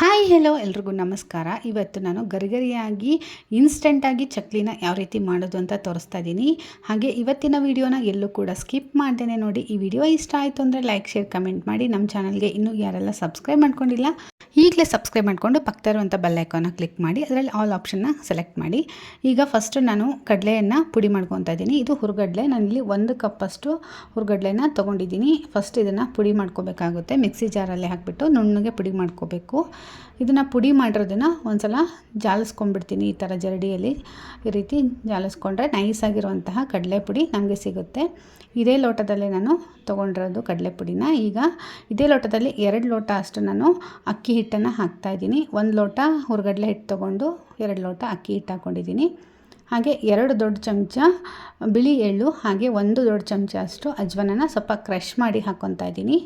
Hi hello ಎಲ್ರಿಗೂ ನಮಸ್ಕಾರ. ಇವತ್ತು ನಾನು ಗರಿಗರಿಯಾಗಿ ಇನ್ಸ್ಟೆಂಟಾಗಿ ಚಕ್ಲಿನ ಯಾವ ರೀತಿ ಮಾಡೋದು ಅಂತ ತೋರಿಸ್ತಾ ಇದ್ದೀನಿ ಹಾಗೆ ಇವತ್ತಿನ ವಿಡಿಯೋನ ಎಲ್ಲೂ ಕೂಡ ಸ್ಕಿಪ್ ಮಾಡ್ದೇನೆ ನೋಡಿ. ಈ ವಿಡಿಯೋ ಇಷ್ಟ ಆಯಿತು ಅಂದರೆ ಲೈಕ್ ಶೇರ್ ಕಮೆಂಟ್ ಮಾಡಿ. ನಮ್ಮ ಚಾನಲ್ಗೆ ಇನ್ನೂ ಯಾರೆಲ್ಲ ಸಬ್ಸ್ಕ್ರೈಬ್ ಮಾಡ್ಕೊಂಡಿಲ್ಲ, ಈಗಲೇ ಸಬ್ಸ್ಕ್ರೈಬ್ ಮಾಡಿಕೊಂಡು ಪಕ್ಕ ಇರುವಂಥ ಬೆಲ್ಲೈಕಾನ ಕ್ಲಿಕ್ ಮಾಡಿ. ಅದರಲ್ಲಿ ಆಲ್ ಆಪ್ಷನ್ನ ಸೆಲೆಕ್ಟ್ ಮಾಡಿ. ಈಗ ಫಸ್ಟು ನಾನು ಕಡಲೆಯನ್ನು ಪುಡಿ ಮಾಡ್ಕೊತಾ ಇದ್ದೀನಿ ಇದು ಹುರುಗಡ್ಲೆ. ನಾನಿಲ್ಲಿ ಒಂದು ಕಪ್ಪಷ್ಟು ಹುರುಗಡ್ಲೆನ ತೊಗೊಂಡಿದ್ದೀನಿ ಫಸ್ಟ್ ಇದನ್ನು ಪುಡಿ ಮಾಡ್ಕೋಬೇಕಾಗುತ್ತೆ. ಮಿಕ್ಸಿ ಜಾರಲ್ಲಿ ಹಾಕಿಬಿಟ್ಟು ನುಣ್ಣಗೆ ಪುಡಿ ಮಾಡ್ಕೋಬೇಕು. ಇದನ್ನು ಪುಡಿ ಮಾಡಿರೋದನ್ನು ಒಂದು ಸಲ ಜಾಲಿಸ್ಕೊಂಡ್ಬಿಡ್ತೀನಿ ಈ ಥರ ಜರಡಿಯಲ್ಲಿ. ಈ ರೀತಿ ಜಾಲಿಸ್ಕೊಂಡ್ರೆ ನೈಸಾಗಿರುವಂತಹ ಕಡಲೆ ಪುಡಿ ನಮಗೆ ಸಿಗುತ್ತೆ. ಇದೇ ಲೋಟದಲ್ಲಿ ನಾನು ತೊಗೊಂಡಿರೋದು ಕಡಲೆ ಪುಡಿನ ಈಗ ಇದೇ ಲೋಟದಲ್ಲಿ ಎರಡು ಲೋಟ ಅಷ್ಟು ನಾನು ಅಕ್ಕಿ ಹಿಟ್ಟನ್ನು ಹಾಕ್ತಾಯಿದ್ದೀನಿ ಒಂದು ಲೋಟ ಹೊರಗಡೆ ಹಿಟ್ಟು ತೊಗೊಂಡು ಎರಡು ಲೋಟ ಅಕ್ಕಿ ಹಿಟ್ಟು ಹಾಕ್ಕೊಂಡಿದ್ದೀನಿ ಹಾಗೆ ಎರಡು ದೊಡ್ಡ ಚಮಚ ಬಿಳಿ ಎಳ್ಳು, ಹಾಗೆ ಒಂದು ದೊಡ್ಡ ಚಮಚ ಅಷ್ಟು ಅಜ್ವನನ ಸ್ವಲ್ಪ ಕ್ರಷ್ ಮಾಡಿ ಹಾಕ್ಕೊತಾ ಇದ್ದೀನಿ.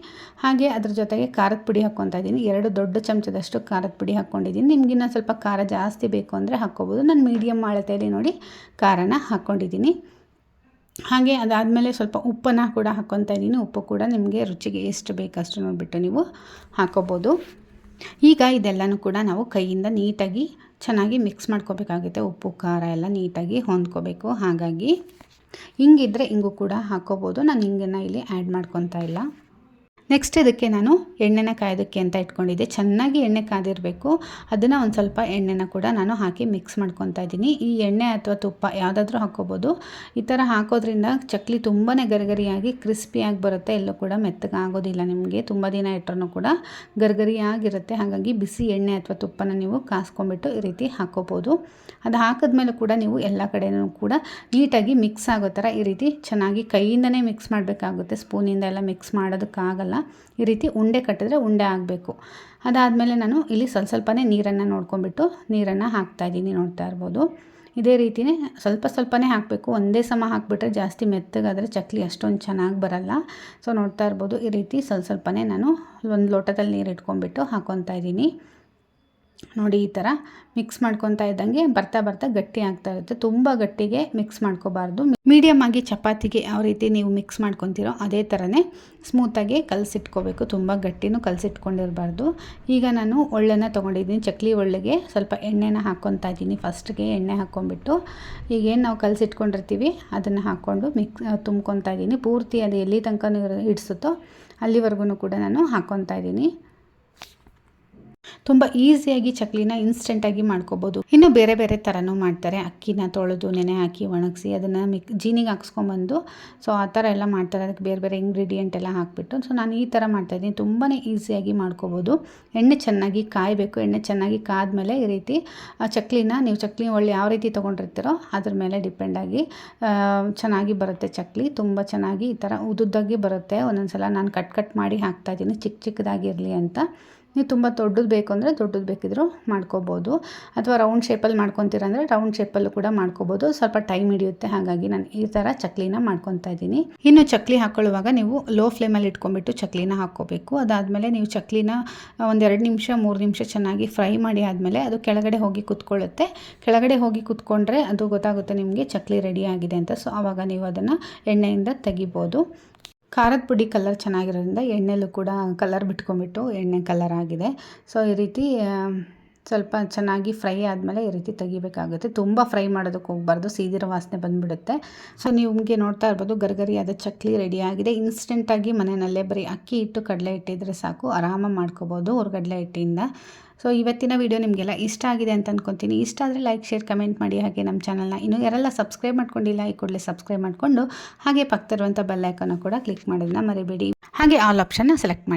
ಹಾಗೆ ಅದ್ರ ಜೊತೆಗೆ ಖಾರದ ಪುಡಿ ಹಾಕ್ಕೊತಾ ಇದ್ದೀನಿ. ಎರಡು ದೊಡ್ಡ ಚಮಚದಷ್ಟು ಖಾರದ ಪುಡಿ ಹಾಕ್ಕೊಂಡಿದ್ದೀನಿ ನಿಮಗಿನ್ನ ಸ್ವಲ್ಪ ಖಾರ ಜಾಸ್ತಿ ಬೇಕು ಅಂದರೆ ಹಾಕ್ಕೋಬೋದು. ನಾನು ಮೀಡಿಯಮ್ ಅಳತೆಯಲ್ಲಿ ನೋಡಿ ಖಾರನ ಹಾಕ್ಕೊಂಡಿದ್ದೀನಿ ಹಾಗೆ ಅದಾದಮೇಲೆ ಸ್ವಲ್ಪ ಉಪ್ಪನ್ನು ಕೂಡ ಹಾಕ್ಕೊತಾ ಇದ್ದೀನಿ. ಉಪ್ಪು ಕೂಡ ನಿಮಗೆ ರುಚಿಗೆ ಎಷ್ಟು ಬೇಕಷ್ಟು ನೋಡಿಬಿಟ್ಟು ನೀವು ಹಾಕ್ಕೋಬೋದು ಈಗ ಇದೆಲ್ಲನೂ ಕೂಡ ನಾವು ಕೈಯಿಂದ ನೀಟಾಗಿ ಚೆನ್ನಾಗಿ ಮಿಕ್ಸ್ ಮಾಡ್ಕೋಬೇಕಾಗುತ್ತೆ. ಉಪ್ಪು, ಖಾರ ಎಲ್ಲ ನೀಟಾಗಿ ಹೊಂದ್ಕೋಬೇಕು. ಹಾಗಾಗಿ ಹಿಂಗಿದ್ರೆ ಹಿಂಗೂ ಕೂಡ ಹಾಕ್ಕೋಬೋದು. ನಾನು ಹಿಂಗನ್ನು ಇಲ್ಲಿ ಆ್ಯಡ್ ಮಾಡ್ಕೊತಾ ಇಲ್ಲ. ನೆಕ್ಸ್ಟ್ ಇದಕ್ಕೆ ನಾನು ಎಣ್ಣೆನ ಕಾಯೋದಕ್ಕೆ ಅಂತ ಇಟ್ಕೊಂಡಿದ್ದೆ. ಚೆನ್ನಾಗಿ ಎಣ್ಣೆ ಕಾದಿರಬೇಕು. ಅದನ್ನು ಒಂದು ಸ್ವಲ್ಪ ಎಣ್ಣೆನ ಕೂಡ ನಾನು ಹಾಕಿ ಮಿಕ್ಸ್ ಮಾಡ್ಕೊತಾ ಇದ್ದೀನಿ. ಈ ಎಣ್ಣೆ ಅಥವಾ ತುಪ್ಪ ಯಾವುದಾದ್ರೂ ಹಾಕ್ಕೋಬೋದು. ಈ ಥರ ಹಾಕೋದ್ರಿಂದ ಚಕ್ಲಿ ತುಂಬಾ ಗರಿಗರಿಯಾಗಿ ಕ್ರಿಸ್ಪಿಯಾಗಿ ಬರುತ್ತೆ. ಎಲ್ಲೂ ಕೂಡ ಮೆತ್ತಗೆ ಆಗೋದಿಲ್ಲ ನಿಮಗೆ. ತುಂಬ ದಿನ ಇಟ್ಟರೂ ಕೂಡ ಗರಿಗರಿಯಾಗಿರುತ್ತೆ. ಹಾಗಾಗಿ ಬಿಸಿ ಎಣ್ಣೆ ಅಥವಾ ತುಪ್ಪನ ನೀವು ಕಾಸ್ಕೊಂಡ್ಬಿಟ್ಟು ಈ ರೀತಿ ಹಾಕ್ಕೋಬೋದು. ಅದು ಹಾಕಿದ್ಮೇಲೆ ಕೂಡ ನೀವು ಎಲ್ಲ ಕಡೆಯೂ ಕೂಡ ನೀಟಾಗಿ ಮಿಕ್ಸ್ ಆಗೋ ಥರ ಈ ರೀತಿ ಚೆನ್ನಾಗಿ ಕೈಯಿಂದನೇ ಮಿಕ್ಸ್ ಮಾಡಬೇಕಾಗುತ್ತೆ. ಸ್ಪೂನಿಂದ ಎಲ್ಲ ಮಿಕ್ಸ್ ಮಾಡೋದಕ್ಕಾಗಲ್ಲ. ಈ ರೀತಿ ಉಂಡೆ ಕಟ್ಟಿದ್ರೆ ಉಂಡೆ ಆಗಬೇಕು. ಅದಾದಮೇಲೆ ನಾನು ಇಲ್ಲಿ ಸ್ವಲ್ಪ ಸ್ವಲ್ಪನೇ ನೀರನ್ನು ನೋಡ್ಕೊಂಬಿಟ್ಟು ನೀರನ್ನು ಹಾಕ್ತಾಯಿದ್ದೀನಿ ನೋಡ್ತಾ ಇರ್ಬೋದು. ಇದೇ ರೀತಿಯೇ ಸ್ವಲ್ಪ ಸ್ವಲ್ಪನೇ ಹಾಕಬೇಕು. ಒಂದೇ ಸಮ ಹಾಕಿಬಿಟ್ರೆ ಜಾಸ್ತಿ ಮೆತ್ತಗಾದರೆ ಚಕ್ಲಿ ಅಷ್ಟೊಂದು ಚೆನ್ನಾಗಿ ಬರಲ್ಲ. ಸೊ ನೋಡ್ತಾ ಇರ್ಬೋದು. ಈ ರೀತಿ ಸ್ವಲ್ಪ ಸ್ವಲ್ಪನೇ ನಾನು ಒಂದು ಲೋಟದಲ್ಲಿ ನೀರು ಇಟ್ಕೊಂಡ್ಬಿಟ್ಟು ಹಾಕ್ಕೊತಾ ಇದ್ದೀನಿ. ನೋಡಿ ಈ ಥರ ಮಿಕ್ಸ್ ಮಾಡ್ಕೊತಾ ಇದ್ದಂಗೆ ಬರ್ತಾ ಬರ್ತಾ ಗಟ್ಟಿ ಆಗ್ತಾ ಇರುತ್ತೆ. ತುಂಬ ಗಟ್ಟಿಗೆ ಮಿಕ್ಸ್ ಮಾಡ್ಕೋಬಾರ್ದು. ಮೀಡಿಯಮ್ ಆಗಿ ಚಪಾತಿಗೆ ಯಾವ ರೀತಿ ನೀವು ಮಿಕ್ಸ್ ಮಾಡ್ಕೊತೀರೋ ಅದೇ ಥರನೇ ಸ್ಮೂತಾಗಿ ಕಲಸಿಟ್ಕೋಬೇಕು. ತುಂಬ ಗಟ್ಟಿನೂ ಕಲಸಿಟ್ಕೊಂಡಿರಬಾರ್ದು. ಈಗ ನಾನು ಒಳ್ಳೆನ ತೊಗೊಂಡಿದ್ದೀನಿ. ಚಕ್ಲಿ ಒಳ್ಳೆಗೆ ಸ್ವಲ್ಪ ಎಣ್ಣೆನ ಹಾಕ್ಕೊತಾ ಇದ್ದೀನಿ. ಫಸ್ಟ್ಗೆ ಎಣ್ಣೆ ಹಾಕ್ಕೊಂಬಿಟ್ಟು ಈಗೇನು ನಾವು ಕಲಸಿಟ್ಕೊಂಡಿರ್ತೀವಿ ಅದನ್ನು ಹಾಕ್ಕೊಂಡು ಮಿಕ್ಸ್ ತುಂಬ್ಕೊತಾ ಇದ್ದೀನಿ. ಪೂರ್ತಿ ಅದು ಎಲ್ಲಿ ತನಕ ಹಿಡಿಸುತ್ತೋ ಅಲ್ಲಿವರೆಗೂ ಕೂಡ ನಾನು ಹಾಕ್ಕೊತಾ ಇದ್ದೀನಿ. ತುಂಬ ಈಸಿಯಾಗಿ ಚಕ್ಲಿನ ಇನ್ಸ್ಟೆಂಟಾಗಿ ಮಾಡ್ಕೋಬೋದು. ಇನ್ನು ಬೇರೆ ಬೇರೆ ಥರನೂ ಮಾಡ್ತಾರೆ. ಅಕ್ಕಿನ ತೊಳೆದು, ನೆನೆ ಹಾಕಿ, ಒಣಗಿಸಿ, ಅದನ್ನು ಮಿಕ್ ಜೀನಿಗೆ ಹಾಕ್ಸ್ಕೊಂಬಂದು ಸೊ ಆ ಥರ ಎಲ್ಲ ಮಾಡ್ತಾರೆ. ಅದಕ್ಕೆ ಬೇರೆ ಬೇರೆ ಇಂಗ್ರೀಡಿಯೆಂಟ್ ಎಲ್ಲ ಹಾಕಿಬಿಟ್ಟು ಸೊ ನಾನು ಈ ಥರ ಮಾಡ್ತಾಯಿದ್ದೀನಿ ತುಂಬಾ ಈಸಿಯಾಗಿ ಮಾಡ್ಕೋಬೋದು. ಎಣ್ಣೆ ಚೆನ್ನಾಗಿ ಕಾಯಬೇಕು. ಎಣ್ಣೆ ಚೆನ್ನಾಗಿ ಕಾದ್ಮೇಲೆ ಈ ರೀತಿ ಚಕ್ಲಿನ ನೀವು ಚಕ್ಲಿ ಒಳ್ಳೆ ಯಾವ ರೀತಿ ತೊಗೊಂಡಿರ್ತೀರೋ ಅದ್ರ ಮೇಲೆ ಡಿಪೆಂಡಾಗಿ ಚೆನ್ನಾಗಿ ಬರುತ್ತೆ ಚಕ್ಲಿ. ತುಂಬ ಚೆನ್ನಾಗಿ ಈ ಥರ ಉದ್ದುದ್ದಾಗಿ ಬರುತ್ತೆ. ಒಂದೊಂದು ಸಲ ನಾನು ಕಟ್ ಕಟ್ ಮಾಡಿ ಹಾಕ್ತಾಯಿದ್ದೀನಿ ಚಿಕ್ಕ ಚಿಕ್ಕದಾಗಿರಲಿ ಅಂತ. ನೀವು ತುಂಬ ದೊಡ್ಡದು ಬೇಕು ಅಂದರೆ ದೊಡ್ಡದು ಬೇಕಿದ್ರು ಮಾಡ್ಕೋಬೋದು. ಅಥವಾ ರೌಂಡ್ ಶೇಪಲ್ಲಿ ಮಾಡ್ಕೊತೀರ ಅಂದರೆ ರೌಂಡ್ ಶೇಪಲ್ಲೂ ಕೂಡ ಮಾಡ್ಕೋಬೋದು. ಸ್ವಲ್ಪ ಟೈಮ್ ಹಿಡಿಯುತ್ತೆ, ಹಾಗಾಗಿ ನಾನು ಈ ಥರ ಚಕ್ಲಿನ ಮಾಡ್ಕೊತಾ ಇದ್ದೀನಿ. ಇನ್ನು ಚಕ್ಲಿ ಹಾಕೊಳ್ಳುವಾಗ ನೀವು ಲೋ ಫ್ಲೇಮಲ್ಲಿ ಇಟ್ಕೊಂಡ್ಬಿಟ್ಟು ಚಕ್ಲಿನ ಹಾಕ್ಕೋಬೇಕು. ಅದಾದಮೇಲೆ ನೀವು ಚಕ್ಲಿನ ಒಂದೆರಡು ನಿಮಿಷ, ಮೂರು ನಿಮಿಷ ಚೆನ್ನಾಗಿ ಫ್ರೈ ಮಾಡಿ ಆದಮೇಲೆ ಅದು ಕೆಳಗಡೆ ಹೋಗಿ ಕುತ್ಕೊಳ್ಳುತ್ತೆ. ಕೆಳಗಡೆ ಹೋಗಿ ಕುತ್ಕೊಂಡ್ರೆ ಅದು ಗೊತ್ತಾಗುತ್ತೆ ನಿಮಗೆ ಚಕ್ಲಿ ರೆಡಿ ಆಗಿದೆ ಅಂತ. ಸೊ ಆವಾಗ ನೀವು ಅದನ್ನು ಎಣ್ಣೆಯಿಂದ ತೆಗಿಬೋದು. ಖಾರದ ಪುಡಿ ಕಲರ್ ಚೆನ್ನಾಗಿರೋದ್ರಿಂದ ಎಣ್ಣೆಲೂ ಕೂಡ ಕಲರ್ ಬಿಟ್ಕೊಂಡ್ಬಿಟ್ಟು ಎಣ್ಣೆ ಕಲರ್ ಆಗಿದೆ. ಸೊ ಈ ರೀತಿ ಸ್ವಲ್ಪ ಚೆನ್ನಾಗಿ ಫ್ರೈ ಆದಮೇಲೆ ಈ ರೀತಿ ತೆಗಿಬೇಕಾಗುತ್ತೆ. ತುಂಬ ಫ್ರೈ ಮಾಡೋದಕ್ಕೆ ಹೋಗಬಾರ್ದು. ಸೀದಿರೋ ವಾಸನೆ ಬಂದುಬಿಡುತ್ತೆ. ಸೊ ನಿಮಗೆ ನೋಡ್ತಾ ಇರ್ಬೋದು, ಗರ್ಗರಿಯಾದ ಚಕ್ಲಿ ರೆಡಿಯಾಗಿದೆ ಇನ್ಸ್ಟೆಂಟಾಗಿ ಮನೆಯಲ್ಲೇ ಬರೀ ಅಕ್ಕಿ ಇಟ್ಟು ಕಡಲೆ ಇಟ್ಟಿದ್ರೆ ಸಾಕು. ಆರಾಮಾಗಿ ಮಾಡ್ಕೋಬೋದು ಹೊರಗಡಲೆ ಹಿಟ್ಟಿಂದ. ಸೊ, ಇವತ್ತಿನ ವಿಡಿಯೋ ನಿಮಗೆಲ್ಲ ಇಷ್ಟ ಆಗಿದೆ ಅಂತ ಅಂದ್ಕೊತೀನಿ ಇಷ್ಟ ಆದರೆ ಲೈಕ್ ಶೇರ್ ಕಮೆಂಟ್ ಮಾಡಿ. ಹಾಗೆ ನಮ್ಮ ಚಾನಲ್ನ ಇನ್ನೂ ಯಾರೆಲ್ಲ ಸಬ್ಸ್ಕ್ರೈಬ್ ಮಾಡ್ಕೊಂಡಿಲ್ಲ, ಈ ಕೂಡಲೇ ಸಬ್ಸ್ಕ್ರೈಬ್ ಮಾಡಿಕೊಂಡು ಹಾಗೆ ಪಕ್ಕದಲ್ಲಿರುವಂಥ ಬೆಲ್ ಐಕನ್ನ ಕೂಡ ಕ್ಲಿಕ್ ಮಾಡೋದನ್ನ ಮರಿಬೇಡಿ. ಹಾಗೆ ಆಲ್ ಆಪ್ಷನ್ನ ಸೆಲೆಕ್ಟ್ ಮಾಡಿ.